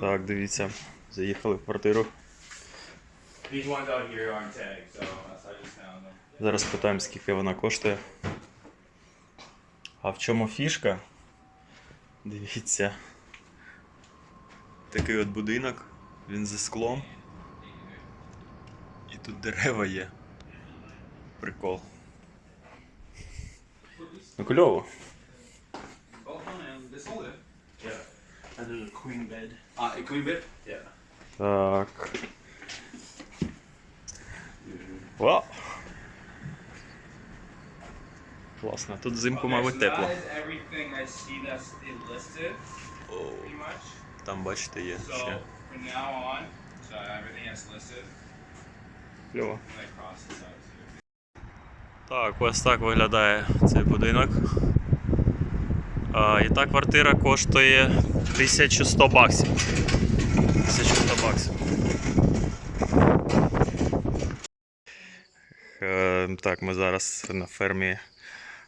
Так, дивіться, заїхали в квартиру. Зараз питаємо, скільки вона коштує. А в чому фішка? Дивіться. Такий от будинок, він зі склом. І тут дерева є. Прикол. Ну кльово. There's a queen bed. Uh, a queen bed? Yeah. Так. Вау! Класно. Тут взимку, мабуть, тепло. Much. Там, бачите, є So ще. from now on, so everything that's listed, Кльово. Так, ось так виглядає цей будинок. І та квартира коштує 1100 баксів. 1100 баксів. Е, так, ми зараз на фермі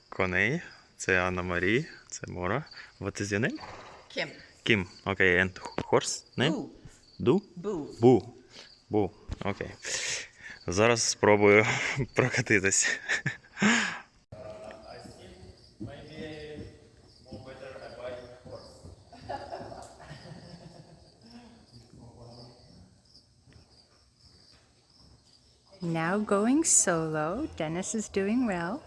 коней. Це Анна Марі, це Мора. What is your name? Kim. Kim. Okay, and horse name? Boo. Du? Boo. Бу. Бу. Окей. Зараз спробую прокатитись. going solo. Dennis is doing well.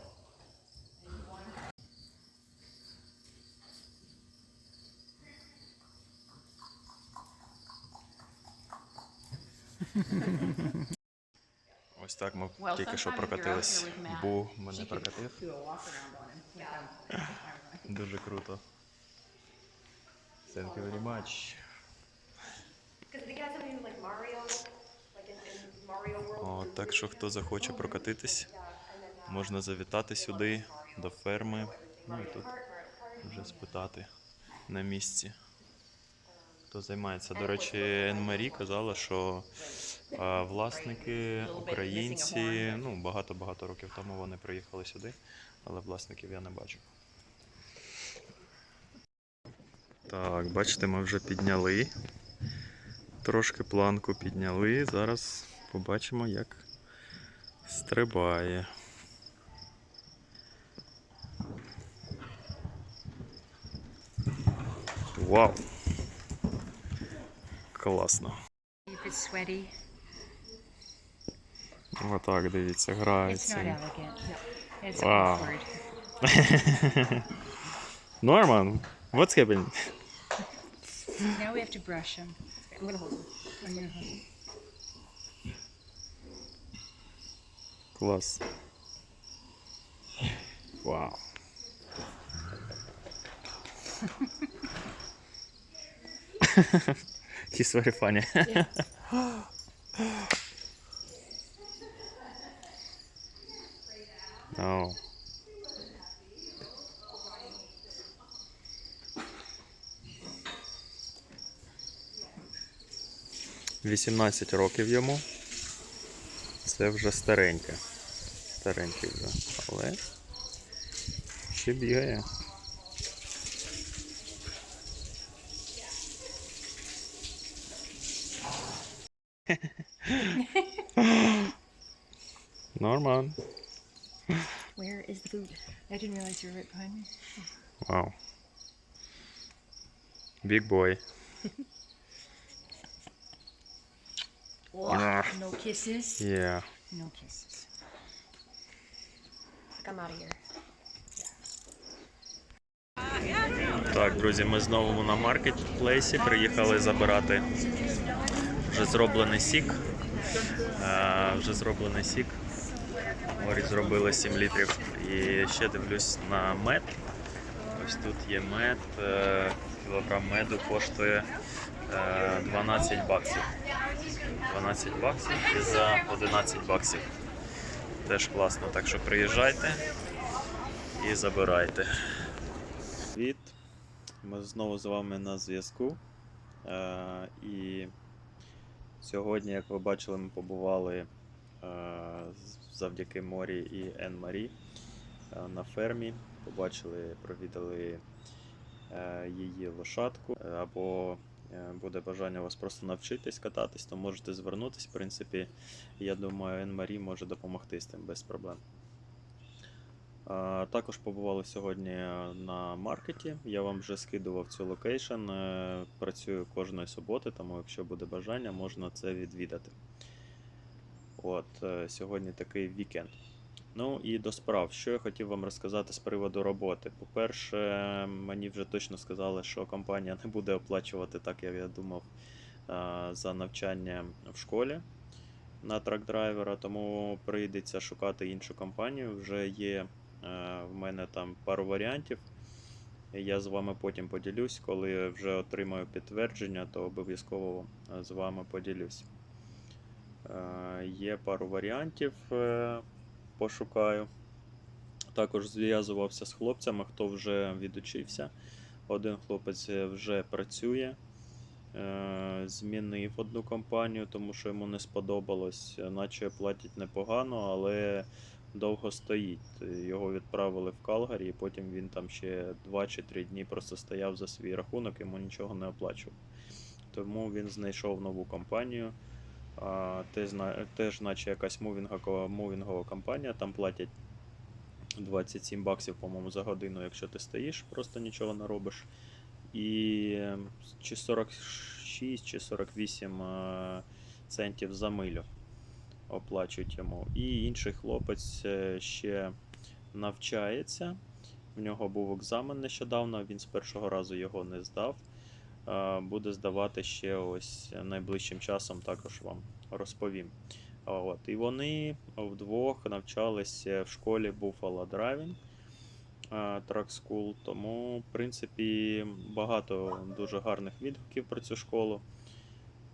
Ось так ми Well, тільки що sometimes you're out прокатились. here with Matt. Бу мене She could прокатив. do a walk around on him. Like I'm- Дуже круто. Thank you very much. Because they got something like Mario, О, так що хто захоче прокатитись, можна завітати сюди до ферми. Ну і тут вже спитати на місці. Хто займається? До речі, Ен Марі казала, що а, власники українці, ну багато-багато років тому вони приїхали сюди, але власників я не бачив. Так, бачите, ми вже підняли. Трошки планку підняли. Зараз побачимо, як стрибає. Вау! Класно. Отак, дивіться, грається. Норман, what's happening? Now we have to brush him. I'm gonna hold them. I'm gonna hold him. Клас. Вау. He's very funny. oh. Вісімнадцять років йому. Це вже стареньке. Старенький вже. Але ще бігає. Норман. Where is the food? I didn't realize you were right behind me. Вау. Big boy. Ah. No kisses. Yeah. No kisses. Come out of here. Так, друзі, ми знову на маркетплейсі. Приїхали забирати вже зроблений сік. Е, вже зроблений сік. Морі зробили 7 літрів. І ще дивлюсь на мед. Ось тут є мед. Е, Кілограм меду коштує е, 12 баксів. 12 баксів і за 11 баксів. Теж класно. Так що приїжджайте і забирайте. Привіт! Ми знову з вами на зв'язку. Е, і сьогодні, як ви бачили, ми побували е, завдяки Морі і Ен Марі е, на фермі. Побачили, провідали її лошадку або буде бажання вас просто навчитись кататись, то можете звернутись. В принципі, я думаю, Енмарі може допомогти з тим без проблем. Також побували сьогодні на маркеті. Я вам вже скидував цю локейшн. Е, Працюю кожної суботи, тому якщо буде бажання, можна це відвідати. От, е, сьогодні такий вікенд. Ну і до справ, що я хотів вам розказати з приводу роботи. По-перше, мені вже точно сказали, що компанія не буде оплачувати так, як я думав, е, за навчання в школі на трак-драйвера, тому прийдеться шукати іншу компанію. Вже є е, в мене там пару варіантів. Я з вами потім поділюсь. Коли вже отримаю підтвердження, то обов'язково е, з вами поділюсь. Є пару варіантів, пошукаю. Також зв'язувався з хлопцями, хто вже відучився. Один хлопець е, вже працює, е, змінив одну компанію, тому що йому не сподобалось, наче платять непогано, але довго стоїть. Його відправили в Калгарі, і потім він там ще 2 чи 3 дні просто стояв за свій рахунок, йому нічого не оплачував. Тому він знайшов нову компанію. Теж, теж наче якась мувінгова, мувінгова компанія, там платять 27 баксів, по-моєму, за годину, якщо ти стоїш, просто нічого не робиш. І е, чи 46 чи 48 е, центів за милю оплачують йому. І інший хлопець е, ще навчається. В нього був екзамен нещодавно, він з першого разу його не здав. Е, Буде здавати ще ось найближчим часом, також вам розповім. От. І вони вдвох навчалися в школі Buffalo Driving е, Track School, тому, в принципі, багато дуже гарних відгуків про цю школу.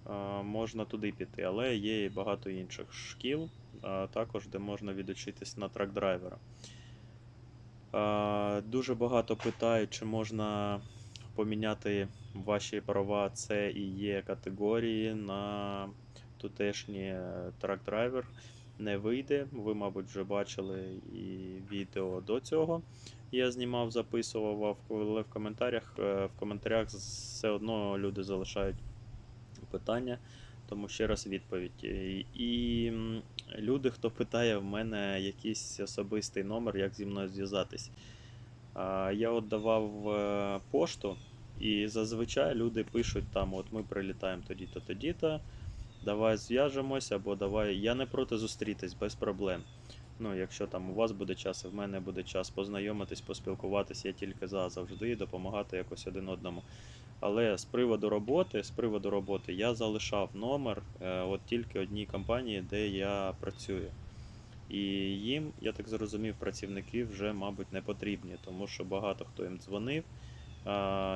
Е, Можна туди піти, але є і багато інших шкіл, також де можна відучитись на трак-драйвера. Дуже багато питають, чи можна поміняти ваші права С і Е категорії на тутешній е, трак-драйвер. Не вийде. Ви, мабуть, вже бачили і відео до цього. Я знімав, записував, але в коментарях, е, в коментарях все одно люди залишають питання, тому ще раз відповідь. І, і люди, хто питає в мене якийсь особистий номер, як зі мною зв'язатись. Я от давав е, пошту, і зазвичай люди пишуть там: от ми прилітаємо тоді-то, тоді-то, давай зв'яжемось, або давай. Я не проти зустрітись без проблем. Ну, якщо там у вас буде час, і в мене буде час познайомитись, поспілкуватись, я тільки за завжди допомагати якось один одному. Але з приводу роботи, з приводу роботи я залишав номер е, от тільки одній компанії, де я працюю. І їм, я так зрозумів, працівники вже, мабуть, не потрібні, тому що багато хто їм дзвонив.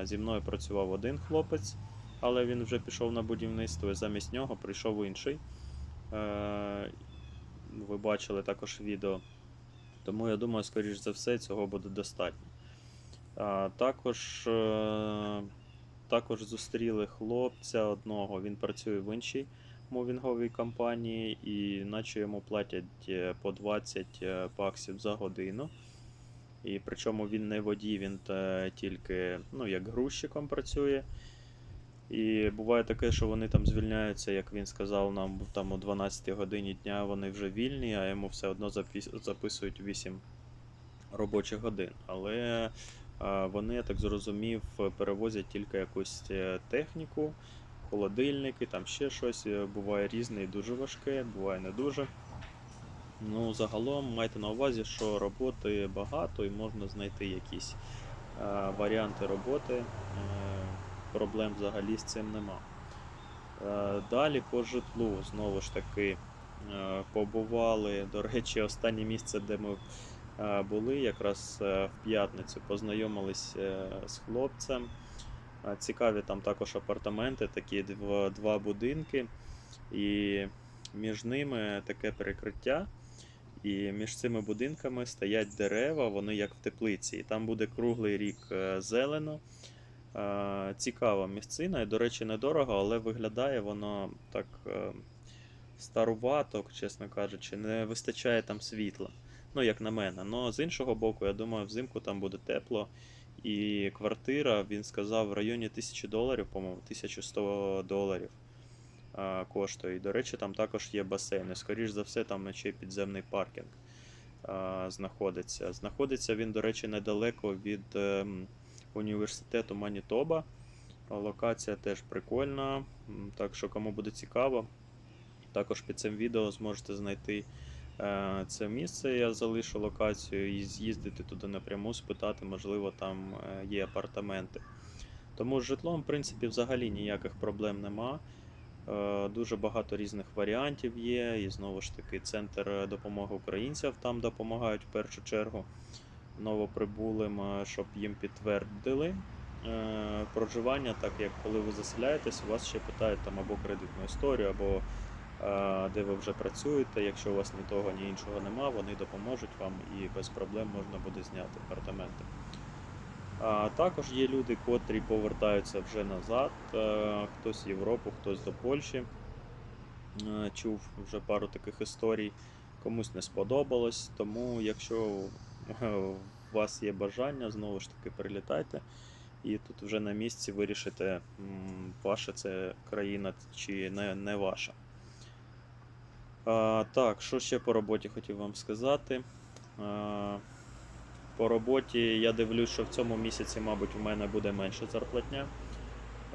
Зі мною працював один хлопець, але він вже пішов на будівництво, і замість нього прийшов інший. Е, Ви бачили також відео. Тому я думаю, скоріш за все, цього буде достатньо. Також, е, також зустріли хлопця одного, він працює в іншій мувінговій компанії, і наче йому платять е, по 20 е, баксів за годину. І причому він не водій, він тільки ну, як грузчиком працює. І буває таке, що вони там звільняються, як він сказав нам, там о 12 годині дня вони вже вільні, а йому все одно записують 8 робочих годин. Але вони, я так зрозумів, перевозять тільки якусь е, техніку, холодильники, там ще щось. Е, Буває різне і дуже важке, буває не дуже. Ну, загалом майте на увазі, що роботи багато і можна знайти якісь е, варіанти роботи. Е, проблем взагалі з цим нема. Е, далі по житлу, знову ж таки, е, побували. До речі, останнє місце, де ми е, були, якраз е, в п'ятницю, познайомились е, з хлопцем. Е, Цікаві там також апартаменти, такі два, два будинки, і між ними таке перекриття. І між цими будинками стоять дерева, вони як в теплиці. І там буде круглий рік е, зелено. Е, Цікава місцина, і, до речі, недорого, але виглядає воно так е, старувато, чесно кажучи, не вистачає там світла. Ну, як на мене. Но з іншого боку, я думаю, взимку там буде тепло І квартира, він сказав, в районі 1000 доларів, по-моєму, 1100 доларів коштує. І, до речі, там також є басейни. Скоріш за все, там ще підземний паркінг а, знаходиться. Знаходиться він, до речі, недалеко від ем, університету Манітоба. Локація теж прикольна. Так що, кому буде цікаво, також під цим відео зможете знайти е, це місце. Я залишу локацію і з'їздити туди напряму, спитати, можливо, там е, є апартаменти. Тому з житлом, в принципі, взагалі ніяких проблем нема. Е, Дуже багато різних варіантів є. І знову ж таки, центр допомоги українцям там допомагають в першу чергу новоприбулим, е, щоб їм підтвердили е, проживання, так як коли ви заселяєтесь, у вас ще питають там або кредитну історію, або е, де ви вже працюєте. Якщо у вас ні того, ні іншого нема, вони допоможуть вам і без проблем можна буде зняти апартаменти. А також є люди, котрі повертаються вже назад, е, хтось в Європу, хтось до Польщі. Е, Чув вже пару таких історій, комусь не сподобалось. Тому, якщо е, у вас є бажання, знову ж таки прилітайте і тут вже на місці вирішите, ваша це країна чи не, не ваша. А, так, що ще по роботі хотів вам сказати. А, по роботі я дивлюсь, що в цьому місяці, мабуть, у мене буде менше зарплатня,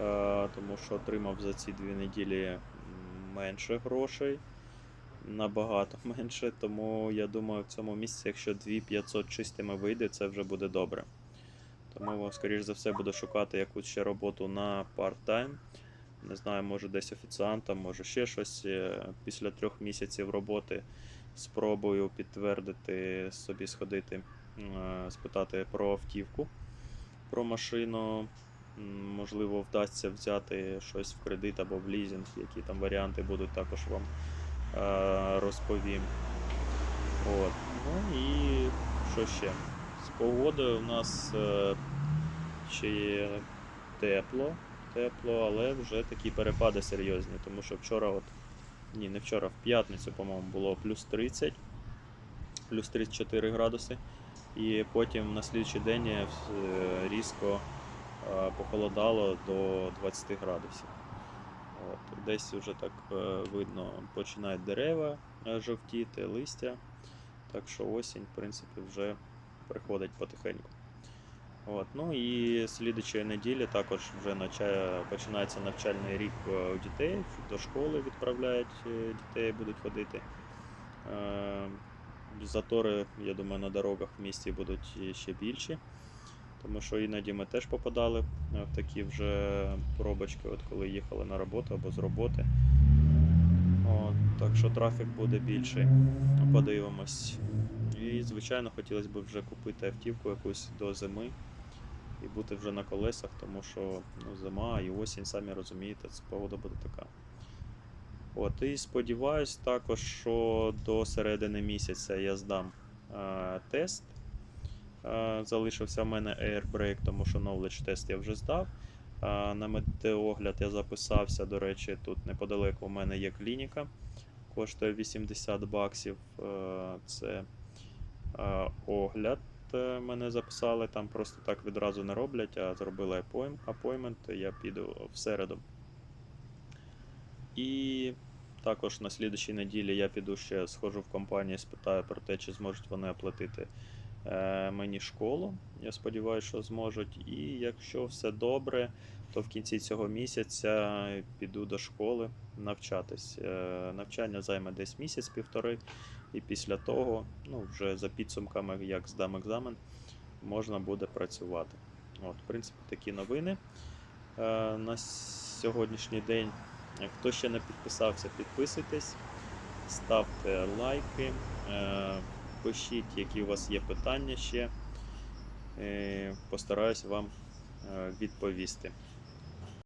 е, тому що отримав за ці дві неділі менше грошей, набагато менше. Тому я думаю, в цьому місяці, якщо 2500 чистими вийде, це вже буде добре. Тому, скоріш за все, буду шукати якусь ще роботу на парт-тайм. Не знаю, може десь офіціантом, може ще щось. Е, Після трьох місяців роботи спробую підтвердити собі сходити спитати про автівку, про машину. Можливо, вдасться взяти щось в кредит або в лізинг, які там варіанти будуть, також вам е, розповім. От. Ну і що ще? З погодою у нас е, ще є тепло, тепло, але вже такі перепади серйозні, тому що вчора, от, ні, не вчора, в п'ятницю, по-моєму, було плюс 30, плюс 34 градуси. І потім на слідчий день е, різко е, похолодало до 20 градусів. От, десь вже так е, видно, починають дерева е, жовтіти, листя. Так що осінь, в принципі, вже приходить потихеньку. От, ну і слідучої неділі також вже починається навчальний рік е, у дітей. До школи відправляють е, дітей, будуть ходити. Затори, я думаю, на дорогах в місті будуть ще більші. Тому що іноді ми теж попадали в такі вже пробочки, от коли їхали на роботу або з роботи. От, так що трафік буде більший. Подивимось. І, звичайно, хотілося б вже купити автівку якусь до зими і бути вже на колесах, тому що ну, зима і осінь, самі розумієте, погода буде така. От, і сподіваюсь також, що до середини місяця я здам е, тест. Е, залишився в мене Airbrake, тому що knowledge тест я вже здав. Е, на метеогляд я записався. До речі, тут неподалеку у мене є клініка. Коштує 80 баксів. Е, це е, огляд. е, Мене записали, там просто так відразу не роблять, а зробили апоймент. Я піду в середу. І також на слідчій неділі я піду ще схожу в компанію, спитаю про те, чи зможуть вони оплатити е, мені школу. Я сподіваюся, що зможуть. І якщо все добре, то в кінці цього місяця піду до школи навчатись. Е, навчання займе десь місяць-півтори, і після того, ну, вже за підсумками, як здам екзамен, можна буде працювати. От, в принципі, такі новини е, на сьогоднішній день. Хто ще не підписався, підписуйтесь, ставте лайки, е, пишіть, які у вас є питання ще. Е, Постараюсь вам е, відповісти.